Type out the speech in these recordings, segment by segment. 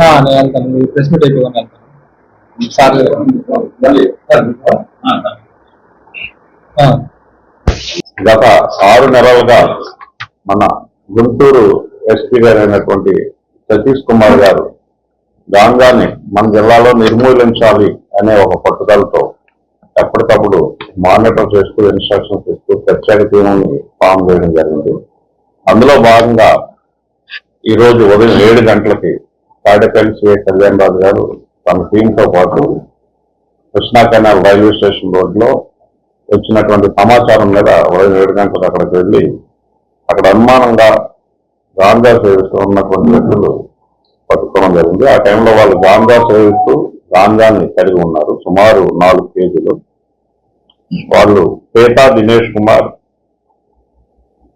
నేను వెళ్తాను. Press meet అయిపోగానే వెళ్తాను. సార్ ఆ, గత ఆరు నెలలుగా మన గుంటూరు ఎస్పీ గారు అయినటువంటి సతీష్ కుమార్ గారు గాంజాని మన జిల్లాలో నిర్మూలించాలి అనే ఒక పట్టుదలతో ఎప్పటికప్పుడు మానిటర్ చేస్తూ ఇన్స్ట్రక్షన్స్ ఇస్తూ ప్రత్యేక టీంని ఫామ్ చేయడం జరిగింది. అందులో భాగంగా ఈరోజు ఉదయం ఏడు గంటలకి తాడేపల్లి సిఐ కళ్యాణ్ రాజు గారు తన టీంతో పాటు కృష్ణా కెనాల్ రైల్వే స్టేషన్ రోడ్లో వచ్చినటువంటి సమాచారం మీద ఉదయం ఏడు గంటలకు అక్కడికి వెళ్ళి అక్కడ అనుమానంగా గాంధా సేవిస్తూ ఉన్నటువంటి వ్యక్తులు పట్టుకోవడం జరిగింది. ఆ టైంలో వాళ్ళు గాంధా సేవిస్తూ రాంగాన్ని కలిగి ఉన్నారు. సుమారు నాలుగు కేజీలు. వాళ్ళు పేటా దినేష్ కుమార్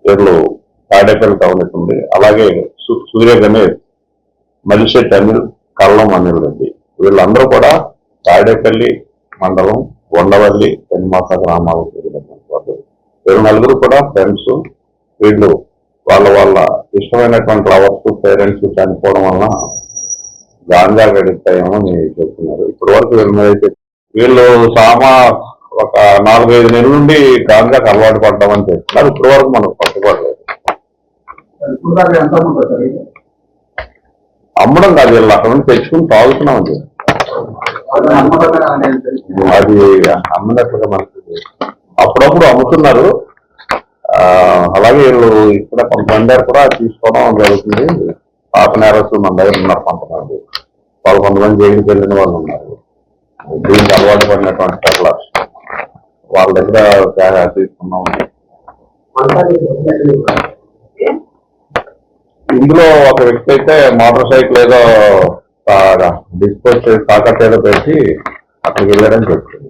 వీళ్ళు తాడేపల్లి టౌన్ ఉంది అలాగే సు- సూర్య గణేష్ మలిషెట్ అనిల్ కల్లం అనిల్ రెడ్డి. వీళ్ళందరూ కూడా తాడేపల్లి మండలం కొండవల్లి పెన్మాస గ్రామాలకు చెందినటువంటి వాళ్ళు. వీళ్ళు నలుగురు కూడా ఫ్రెండ్స్. వీళ్ళు వాళ్ళ వాళ్ళ ఇష్టమైనటువంటి లవర్స్ పేరెంట్స్ చనిపోవడం వలన గాంజా అడిక్ట్ అయ్యామని చెప్తున్నారు ఇప్పటి వరకు వీళ్ళ మీద అయితే వీళ్ళు సామా ఒక నాలుగైదు నెలల నుండి గాంజాకి అలవాటు పడ్డామని చెప్తున్నారు. ఇప్పటి వరకు మనకు పట్టుకోవట్లేదు అమ్మడం కాదు వీళ్ళు అక్కడ నుంచి తెచ్చుకుని తాగుతున్నాం అది. అది అమ్మినట్లుగా మనకి అప్పుడప్పుడు అమ్ముతున్నారు. అలాగే వీళ్ళు ఇక్కడ కొంతమంది కూడా తీసుకోవడం జరుగుతుంది. పాప నేరస్తు మన దగ్గర ఉన్నారు కొంతమంది. వాళ్ళు కొంతమంది జైలుకి వెళ్ళిన వాళ్ళు ఉన్నారు. దీనికి అలవాటు పడినటువంటి పెర్లర్స్ వాళ్ళ దగ్గర చాలా తీసుకున్నాం ఇందులో ఒక వ్యక్తి అయితే మోటార్ సైకిల్ ఏదో డిస్పోజ్ చేసి తాకట్టు ఏదో పెట్టి అక్కడికి వెళ్ళారని చెప్తుంది.